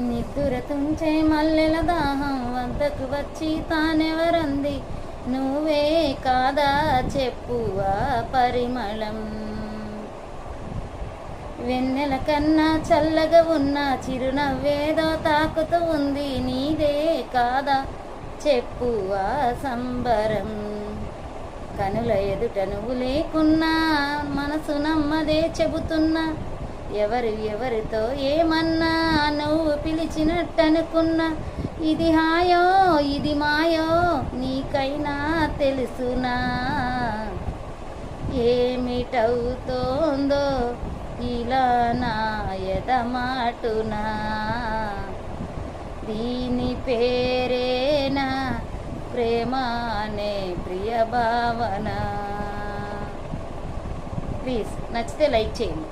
నిద్దురతుంచే మల్లెల దాహం వద్దకు వచ్చి తానెవరంది? నువ్వే కాదా చెప్పువా పరిమళం. వెన్నెల కన్నా చల్లగా ఉన్న చిరునవ్వేదో తాకుతూ ఉంది. నీదే కాదా చెప్పువా సంబరం. కనుల ఎదుట నువ్వు లేకున్నా మనసు నమ్మదే చెబుతున్నా. ఎవరు ఎవరితో ఏమన్నా నువ్వు ఇది హాయో ఇది మాయో నీకైనా తెలుసునా? ఏమిటవుతోందో ఇలా నా ఎదమాటునా దీని పేరేనా? ప్రేమ అనే ప్రియ భావన ప్లీజ్ నచ్చితే లైక్ చేయండి.